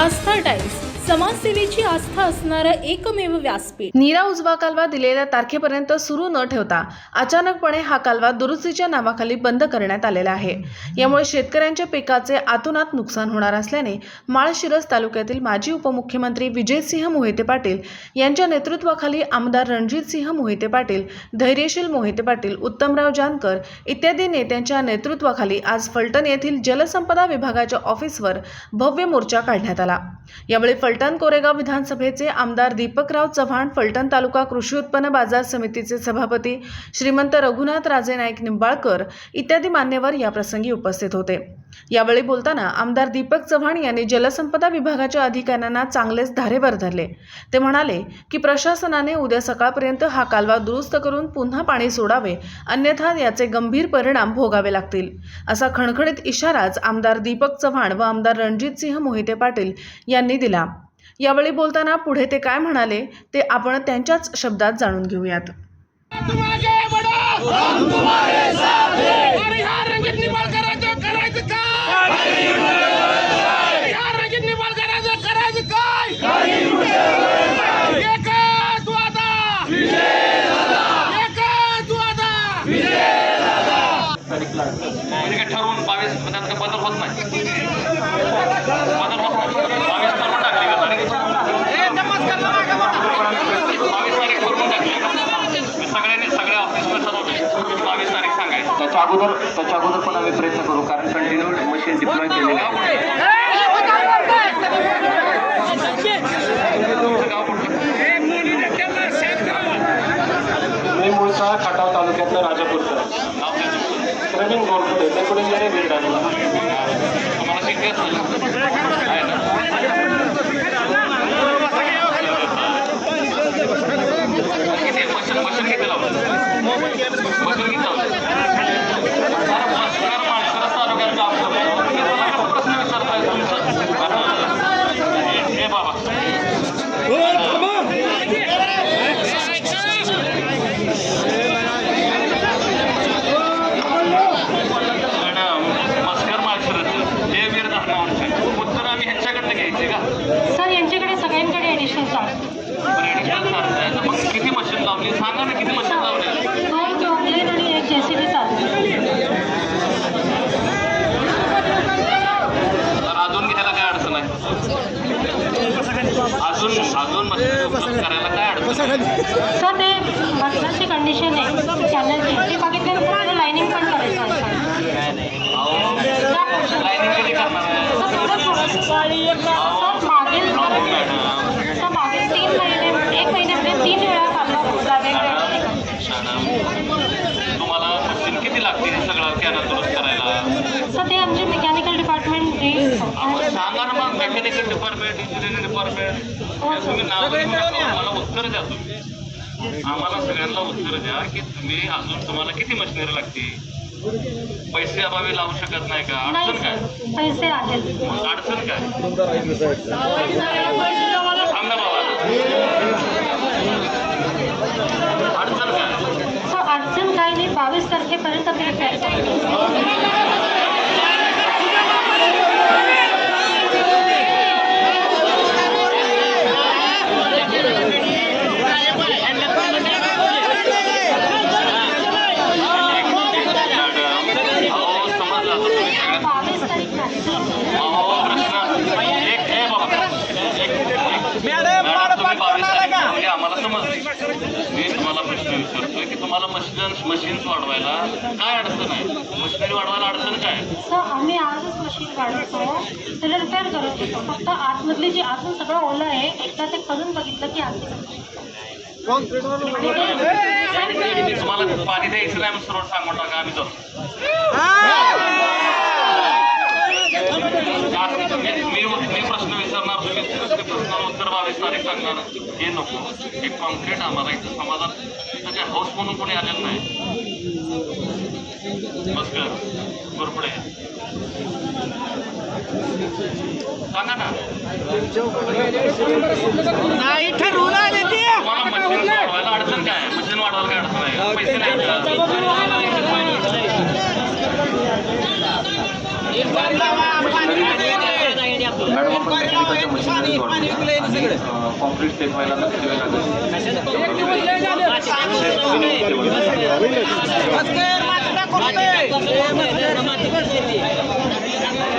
आस्था times समाजसेवेची आस्था असणारं एकमेव व्यासपीठ. नीरा उजवा कालवा दिलेल्या तारखेपर्यंत सुरू न ठेवता अचानकपणे हा कालवा दुरुस्तीच्या नावाखाली बंद करण्यात आलेला आहे. यामुळे शेतकऱ्यांच्या पिकाचे आतोनात नुकसान होणार असल्याने माळशिरस तालुक्यातील माजी उपमुख्यमंत्री विजयसिंह मोहिते पाटील यांच्या नेतृत्वाखाली आमदार रणजितसिंह मोहिते पाटील धैर्यशील मोहिते पाटील उत्तमराव जानकर इत्यादी नेत्यांच्या नेतृत्वाखाली आज फलटण येथील जलसंपदा विभागाच्या ऑफिसवर भव्य मोर्चा काढण्यात आला. यावेळी फलटण कोरेगाव विधानसभेचे आमदार दीपकराव चव्हाण फलटण तालुका कृषी उत्पन्न बाजार समितीचे सभापती श्रीमंत रघुनाथ राजे नाईक निंबाळकर इत्यादी मान्यवर याप्रसंगी उपस्थित होते. यावेळी बोलताना आमदार दीपक चव्हाण यांनी जलसंपदा विभागाच्या अधिकाऱ्यांना चांगलेच धारेवर धरले. ते म्हणाले की प्रशासनाने उद्या सकाळपर्यंत हा कालवा दुरुस्त करून पुन्हा पाणी सोडावे अन्यथा याचे गंभीर परिणाम भोगावे लागतील असा खणखणीत इशाराच आमदार दीपक चव्हाण व आमदार रणजितसिंह मोहिते पाटील यांनी दिला. यावेळी बोलताना पुढे ते काय म्हणाले ते आपण त्यांच्याच शब्दात जाणून घेऊयात तुम आगे बढ़ो हम तुम्हारे साथ हैं हरिहर रंजित निंबाळकरांचं करायचं काय हरिहर रंजित निंबाळकरांचं करायचं काय एकच वादा एकच वादा म्हणजे काय ठरवून बावीस त्यात काय बदल होत नाही बदल होत नाही बावीस ठरवून टाकली का तारीख बावीस तारीख ठरवून टाकली मी सगळ्यांनी सगळ्या ऑफिसमध्ये ठरवले बावीस तारीख सांगायचं त्याच्या अगोदर त्याच्या अगोदर पण आम्ही प्रयत्न करू कारण कंटिन्यू मशीन डिप्लॉय केलेले आहे. कुठलं मी मूळचा खटाव तालुक्यातलं राजापूरचं? प्रवीण गोरकुडे ते कुठे गेले बीड राजूला तुम्हाला शिकते असेल ना? आहे ना किती मशीन मशीन किती लावलं मशीन किती लावलं अरे मस्कर माळशिरस तालुक्यात काम करतो मी तुला काय प्रश्न विचारताय तुमचं हे बाबा मॅडम मस्कर माळशिरस हे वीर धरणावरचे उत्तर आम्ही ह्यांच्याकडनं घ्यायचे का सर यांच्याकडे सगळ्यांकडे ॲडिशनल चार्ज बरं ऍडिशनल चार्ज आहे तर मग किती मशीन लावली सांगा ना किती मशीन लावली दोन जॉबलेन आणि एक जेसीबी चार्ज तर अजून घ्यायला काय अडचण आहे अजून अजून मशीन उपलब्ध करायला काय अडचण आहे? सर ते मटणाची कंडिशन आहे चॅनलची ते बघितल्यानंतर लाईनिंग पण करायचं आहे अहो लाईनिंग कधी करणार आहे सर थोडं थोडं सर मागील अहो मॅडम सर मागील तीन महिने एक महिन्यामध्ये तीन वेळा काढला होता वेगवेगळ्या ठिकाणी मॅडम तुम्हाला मशीन किती लागतील हे सगळं दुरुस्त करायला. ते आमचे मेकॅनिकल डिपार्टमेंट अहो सांगा ना मग मेकॅनिकल डिपार्टमेंट इंजिनिअरिंग डिपार्टमेंट तुम्ही नाव घेऊन नका. मला उत्तर द्या तुम्ही. आम्हाला सगळ्यांना उत्तर द्या की तुम्ही अजून तुम्हाला किती मशिनरी लागते पैसे अभावी लावू शकत नाही का? नाही अडचण काय? सर. पैसे आहेत. मग अडचण काय? थांब ना बाबा अडचण काय सर अडचण काही तारखेपर्यंत मी प्रयत्न मॅडम अहो समजलं आता तुम्ही सगळ्यात बावीस तारीख नाही अहो प्रश्न एक हे बाबा एक मॅडम तुम्ही बावीस तारीख ठरवली, आम्हाला समजलं मी तुम्हाला प्रश्न विचारतोय की तुम्हाला मशीन मशीन्स वाढवायला काय अडचण आहे? मशिनरी वाढवायला अडचण काय? सर आम्ही आजच मशीन काढतो त्याला रिपेअर करून देतो फक्त आतमधली जी आतून सगळं ओलं आहे एकदा ते करून बघितलं की आतली तुम्हाला पाणी द्यायचं नाही मग सरळ सांगून टाका आम्ही आज मी प्रश्न तुम्ही दुसऱ्या उत्तर बावीस तारीख सांगणार. हे नको. हे कॉन्क्रीट आम्हाला इथं समाधान इथं काय हाऊस म्हणून कोणी आलेलं नाही. मस्कर कोरपडे सांगा ना. नाही ठरवून आले ते तुम्हाला मशीन वाढवायला अडचण काय आहे? मशीन वाढवायला काय अडचण आहे पैसे नाही का? मॅडम आपण मेकॅनिकलच्या मशिनरी आणि कॉन्क्रीट स्टेप व्हायला किती वेळ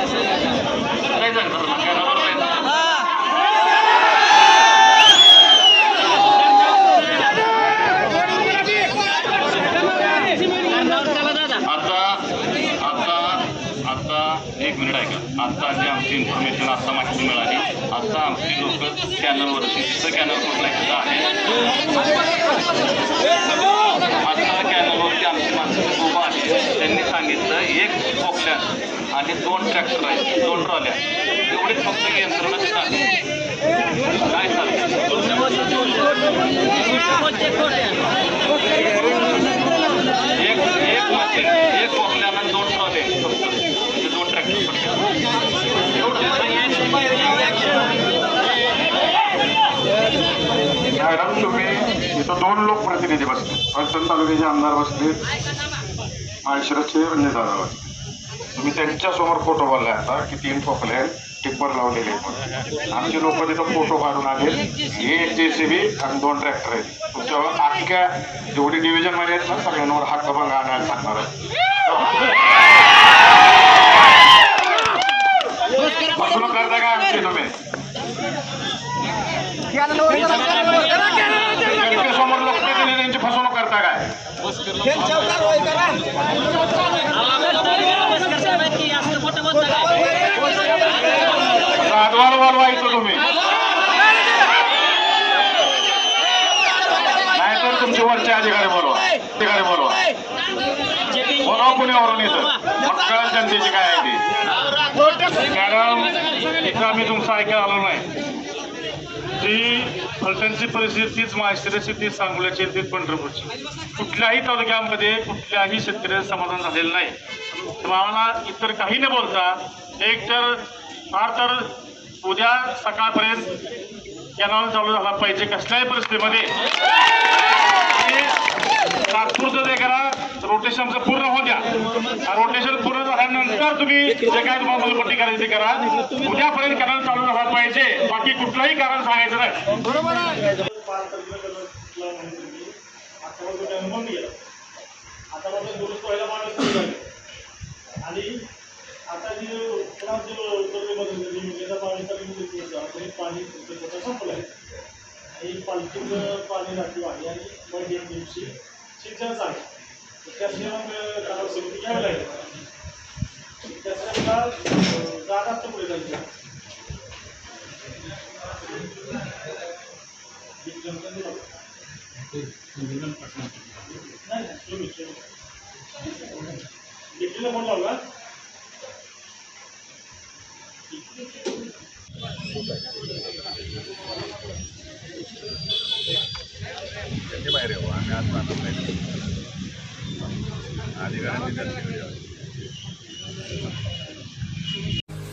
काय सांगणार ना? काय नावावर नाही. आता आता आता एक मिनिट आता आमची इन्फॉर्मेशन आता माहिती मिळाली. आता आमची लोक स्कॅनरवरती तिथं कॅनर कुठला आहे. आता कॅनरवरती आमची माणसं उभं आहे त्यांनी सांगितलं एक खोकल्या आणि दोन ट्रॅक्टर आहेत. दोन ट्रॉल्या. एवढीच फक्त यंत्रणा तिथं आहे. काय एक एक मशीन एक खोकल्या आणि दोन ट्रॉले फक्त म्हणजे दोन ट्रॅक्टर फक्त मॅडम तुम्ही इथं दोन नेते बसले फलटण तालुक्याचे आमदार बसले. माळशिरसचे रणजित दादा बसले. तुम्ही त्यांच्यासमोर फोटो बोललाय आता की तीन ठोकले आहेत टिप्पर लावलेले आहेत. आमचे लोक तिथं फोटो काढून आले. हे एक बी आणि दोन ट्रॅक्टर आहेत. तुमच्यावर अख्ख्या जेवढी डिव्हिजनमध्ये आहेत ना सगळ्यांवर हक्कभंग आणायला सांगणार आहे फसवणूक करता का आमची तुम्ही समोर लोकप्रतिनिधींची फसवणूक करता काय साधवार तुम्ही नाहीतर तुमचे वरचे अधिकारी बोलवा. अधिकारी बोलवा. बोलवा पुण्यावरून येतं मग कळेल जनतेची काय आहे ती? मॅडम इथं आम्ही तुमचं ऐकायला आलो नाही. जी फलटणची परिस्थिती तीच महाराष्ट्राची तीच सांगोल्याची तीच पंढरपूरची. कुठल्याही तालुक्यामध्ये कुठल्याही शेतकऱ्याचं समाधान झालेलं नाही. तर आम्हाला इतर काही न बोलता एक तर फार तर उद्या सकाळपर्यंत कॅनॉल चालू झाला पाहिजे कसल्याही परिस्थितीमध्ये आणि नागपूरचं जे करा. रोटेशन पूर्ण होऊ द्या. रोटेशन पूर्ण झाल्यानंतर तुम्ही जे काय तुम्हाला मलपट्टी करायची ते करा. उद्यापर्यंत कॅनल चालू झाला पाहिजे बाकी कुठलंही कारण सांगायचं नाही. आता मात्र दुरुस्त व्हायला माणूस आणि आता जी पुन्हा जो उत्तरेमध्ये जी पाणी कमी पाणी संपलं आहे आणि पालखीचं पाणी राखीव आहे आणि मग एक दिवशी सिंचनच आहे तर त्यासाठी मग करार समिती घ्यावी लागेल त्यासाठी जागा पुढे जायची नाही जनतेने बघा.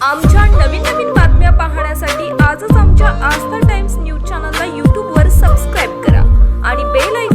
आमच्या नवीन नवीन बातम्या पाहण्यासाठी आजच आमच्या आस्था टाइम्स न्यूज चॅनलला यूट्यूबवर सबस्क्राईब करा आणि बेल